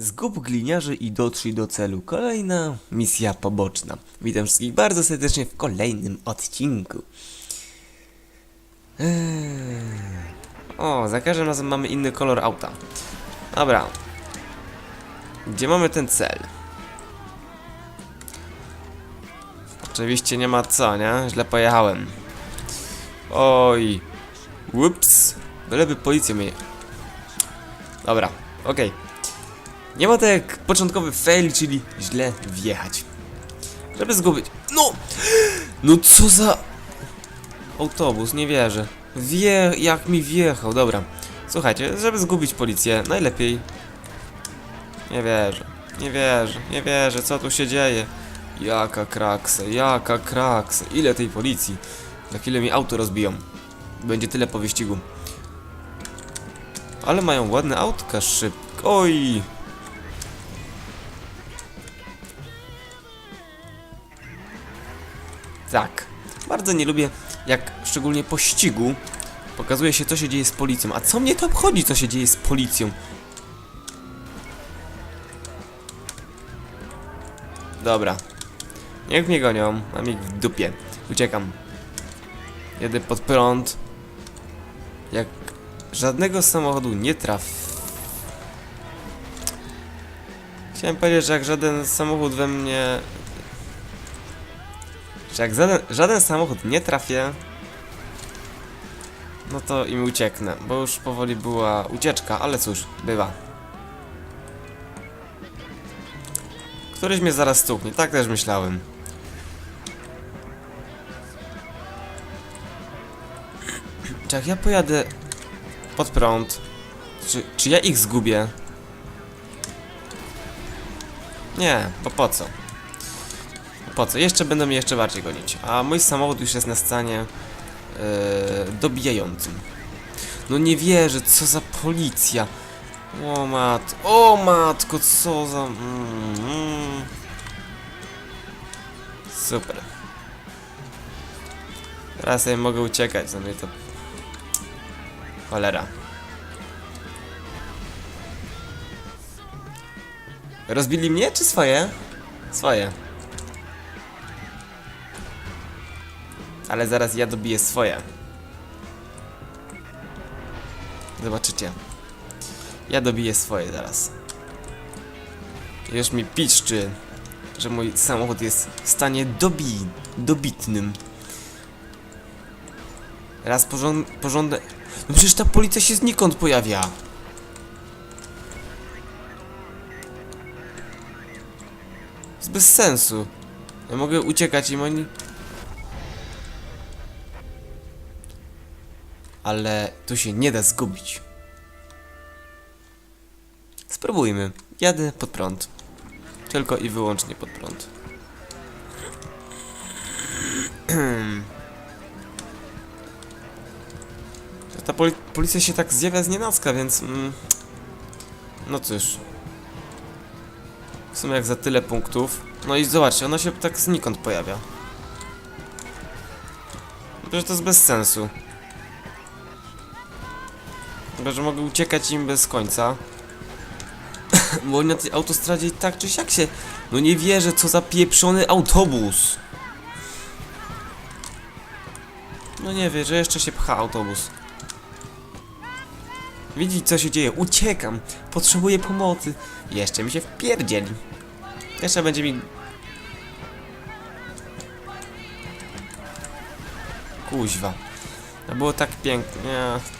Zgub gliniarzy i dotrzyj do celu. Kolejna misja poboczna. Witam wszystkich bardzo serdecznie w kolejnym odcinku. Eee. O, za każdym razem mamy inny kolor auta. Dobra. Gdzie mamy ten cel? Oczywiście nie ma co, nie? Źle pojechałem. Oj. Ups. Byleby policję mnie... Dobra, okej. Nie ma tak jak początkowy fail, czyli źle wjechać. Żeby zgubić. No! No co za... Autobus, nie wierzę. Wie, jak mi wjechał, dobra. Słuchajcie, żeby zgubić policję, najlepiej... Nie wierzę, nie wierzę, nie wierzę, co tu się dzieje? Jaka kraksa, jaka kraksa, ile tej policji? Za chwilę mi auto rozbiją. Będzie tyle po wyścigu. Ale mają ładne autka szybko. Oj! Tak. Bardzo nie lubię, jak szczególnie po ścigu pokazuje się, co się dzieje z policją. A co mnie to obchodzi, co się dzieje z policją? Dobra. Niech mnie gonią, mam ich w dupie. Uciekam. Jedę pod prąd. Jak żadnego samochodu nie traf. Chciałem powiedzieć, że jak żaden samochód we mnie że jak żaden, żaden samochód nie trafię, no to im ucieknę, bo już powoli była ucieczka, ale cóż, bywa. Któryś mnie zaraz stuknie, tak też myślałem. Czy jak ja pojadę pod prąd, czy, czy ja ich zgubię? Nie, bo po co? Po co? Jeszcze będą mnie jeszcze bardziej gonić. A mój samochód już jest na stanie yy, dobijającym. No nie wierzę, co za policja. O mat, o matko, co za... Mm. Super. Teraz sobie mogę uciekać, za mnie to... Cholera. Rozbili mnie, czy swoje? Swoje. Ale zaraz ja dobiję swoje. Zobaczycie. Ja dobiję swoje zaraz. Już mi piszczy, że mój samochód jest w stanie dobi dobitnym. Raz porząd porządne... No przecież ta policja się znikąd pojawia. bez sensu. Ja mogę uciekać im oni... Ale tu się nie da zgubić. Spróbujmy. Jadę pod prąd. Tylko i wyłącznie pod prąd. Ta poli policja się tak zjawia z nienacka, więc... Mm, no cóż. W sumie jak za tyle punktów. No i zobaczcie, ona się tak znikąd pojawia. Przecież to jest bez sensu. Chyba, że mogę uciekać im bez końca. Bo na tej autostradzie tak czy siak się... No nie wierzę, co za pieprzony autobus. No nie wierzę, jeszcze się pcha autobus. Widzi co się dzieje, uciekam, potrzebuję pomocy. Jeszcze mi się wpierdzieli. Jeszcze będzie mi... Kuźwa. To było tak pięknie.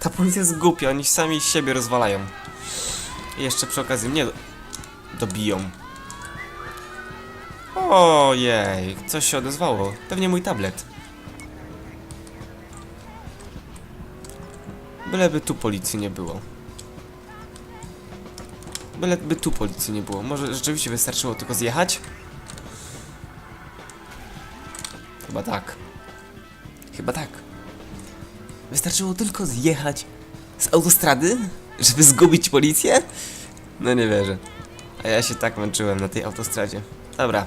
Ta policja jest głupia, oni sami siebie rozwalają. I jeszcze przy okazji mnie do... dobiją. Ojej, coś się odezwało. Pewnie mój tablet. Byleby tu policji nie było. Byleby tu policji nie było. Może rzeczywiście wystarczyło tylko zjechać? Chyba tak. Chyba tak. Wystarczyło tylko zjechać z autostrady, żeby zgubić policję? No nie wierzę. A ja się tak męczyłem na tej autostradzie. Dobra.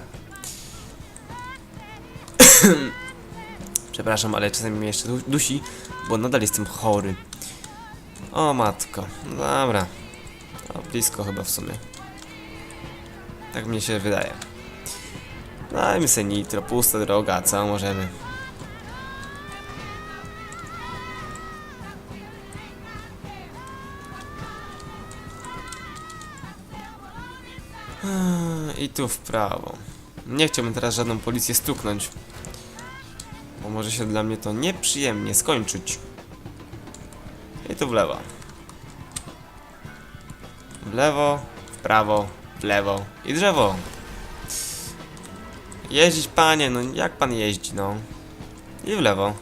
Przepraszam, ale czasami mnie jeszcze du- dusi, bo nadal jestem chory. O matko. Dobra. A blisko chyba w sumie. Tak mnie się wydaje. Dajmy se nitro, pusta droga, co możemy? I tu w prawo. Nie chciałbym teraz żadną policję stuknąć. Bo może się dla mnie to nieprzyjemnie skończyć. I tu w lewo. W lewo, w prawo, w lewo i drzewo. Jeździć panie, no jak pan jeździ, no? I w lewo.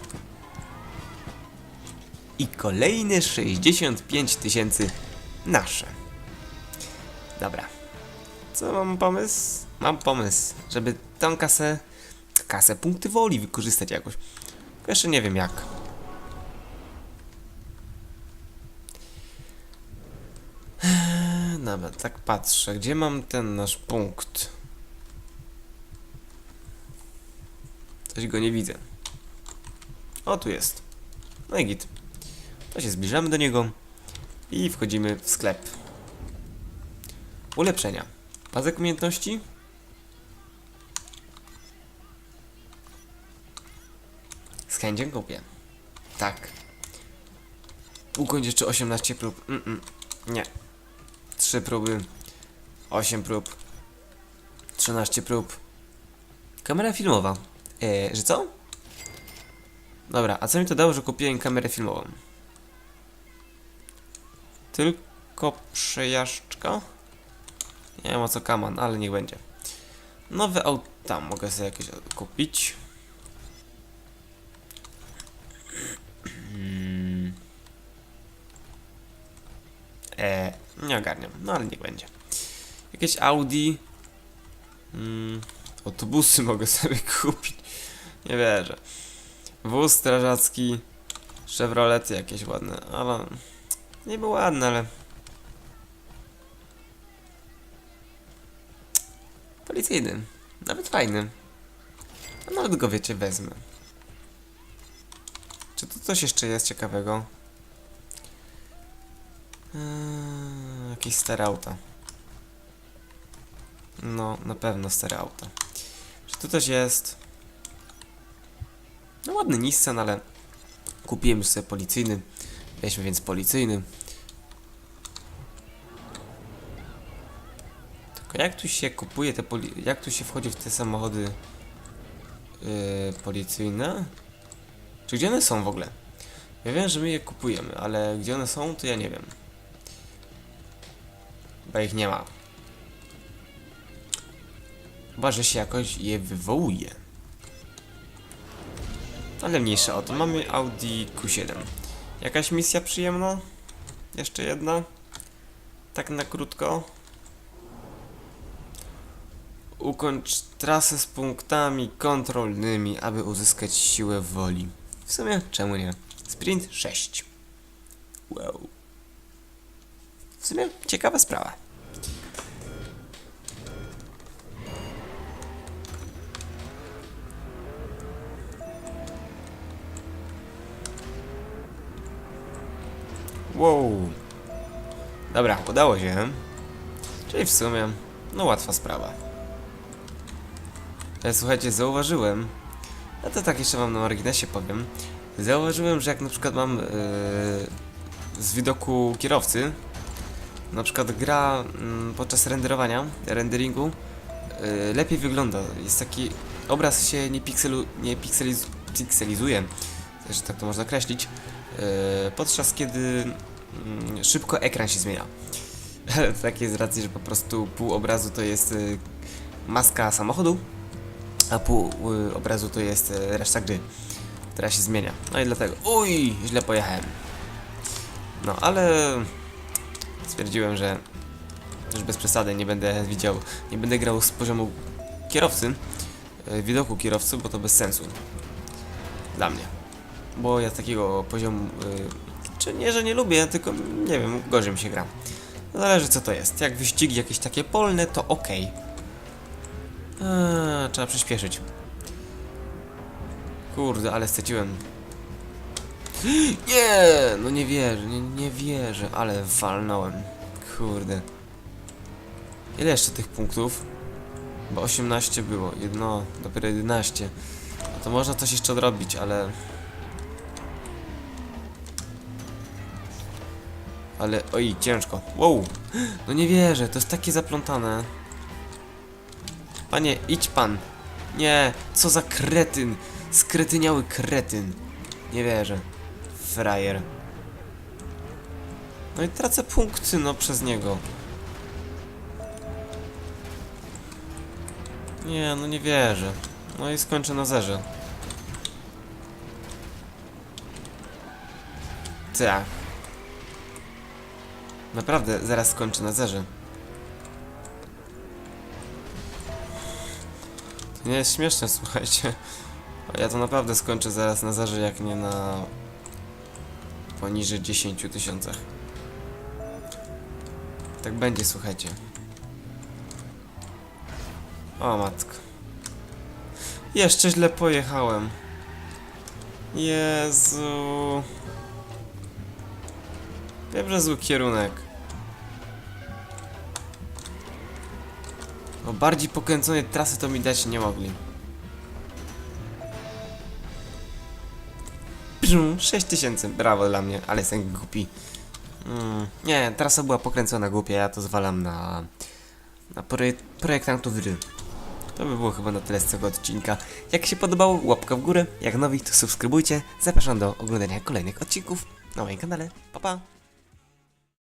I kolejne 65 tysięcy nasze. Dobra. Co mam pomysł? Mam pomysł, żeby tą kasę, kasę punkty woli wykorzystać jakoś. Jeszcze nie wiem jak. Eee, Nawet tak patrzę, gdzie mam ten nasz punkt? Coś go nie widzę. O, tu jest. No i git. To się zbliżamy do niego i wchodzimy w sklep. Ulepszenia. Pasek umiejętności. Z chęcią kupię. Tak. Ukończ jeszcze 18 prób. Mm -mm. Nie. 3 próby. 8 prób. 13 prób. Kamera filmowa. Eee, że co? Dobra, a co mi to dało, że kupiłem kamerę filmową? Tylko przejażdżka? Nie wiem o co kaman, ale niech będzie. Nowe auta mogę sobie jakieś kupić. Hmm. E, nie ogarniam, no ale niech będzie. Jakieś Audi. Mm, autobusy mogę sobie kupić. Nie wierzę. Wóz strażacki. Chevrolety jakieś ładne, ale... Niby ładne, ale... Policyjny. Nawet fajny. A nawet go wiecie, wezmę. Czy tu coś jeszcze jest ciekawego? Eee, jakieś stare auta. No, na pewno stare auta. Czy tu coś jest? No ładny Nissan, ale kupiłem już sobie policyjny. Weźmy więc policyjny. Tylko jak tu się kupuje te poli... Jak tu się wchodzi w te samochody yy, policyjne? Czy gdzie one są w ogóle? Ja wiem, że my je kupujemy, ale gdzie one są, to ja nie wiem. Bo ich nie ma. Chyba, że się jakoś je wywołuje. Ale mniejsza o to. Mamy Audi Q7. Jakaś misja przyjemna? Jeszcze jedna? Tak na krótko. Ukończ trasę z punktami kontrolnymi, aby uzyskać siłę woli. W sumie, czemu nie? Sprint 6. Wow. W sumie, ciekawa sprawa. Wow. Dobra, udało się. Czyli w sumie, no łatwa sprawa. Ale słuchajcie, zauważyłem, a to tak jeszcze wam na marginesie powiem, zauważyłem, że jak na przykład mam yy, z widoku kierowcy, na przykład gra mm, podczas renderowania, renderingu, yy, lepiej wygląda. Jest taki, obraz się nie, pikselu, nie pikseliz, pikselizuje, że tak to można określić, yy, podczas kiedy mm, szybko ekran się zmienia. Ale to tak jest z racji, że po prostu pół obrazu to jest yy, maska samochodu, a pół y, obrazu to jest y, reszta gry, która się zmienia. No i dlatego, uj, źle pojechałem. No, ale stwierdziłem, że już bez przesady nie będę widział, nie będę grał z poziomu kierowcy, y, widoku kierowcy, bo to bez sensu. Dla mnie. Bo ja takiego poziomu, y, czy nie, że nie lubię, tylko nie wiem, gorzej mi się gra. Zależy co to jest. Jak wyścigi jakieś takie polne, to okej. Eee, trzeba przyspieszyć. Kurde, ale straciłem. Nie, no nie wierzę, nie, nie wierzę, ale walnąłem. Kurde. Ile jeszcze tych punktów? Bo 18 było. Jedno, dopiero 11. No to można coś jeszcze odrobić, ale... Ale, oj, ciężko. Wow! No nie wierzę, to jest takie zaplątane. Panie, idź pan. Nie, co za kretyn. Skretyniały kretyn. Nie wierzę. Frajer. No i tracę punkty, no, przez niego. Nie, no nie wierzę. No i skończę na zerze. Tak. Naprawdę, zaraz skończę na zerze. Nie jest śmieszne, słuchajcie. Ja to naprawdę skończę zaraz na zerze, jak nie na poniżej 10 tysiącach. Tak będzie, słuchajcie. O matko. Jeszcze źle pojechałem. Jezu. Wiem, że zły kierunek. O bardziej pokręconej trasy to mi dać nie mogli. Brzum, 6000, brawo dla mnie, ale jestem głupi. Mm, nie, trasa była pokręcona głupia, ja to zwalam na, na projek projektantów gry. To by było chyba na tyle z tego odcinka. Jak się podobało, łapka w górę. Jak nowi, to subskrybujcie. Zapraszam do oglądania kolejnych odcinków na moim kanale. Pa pa!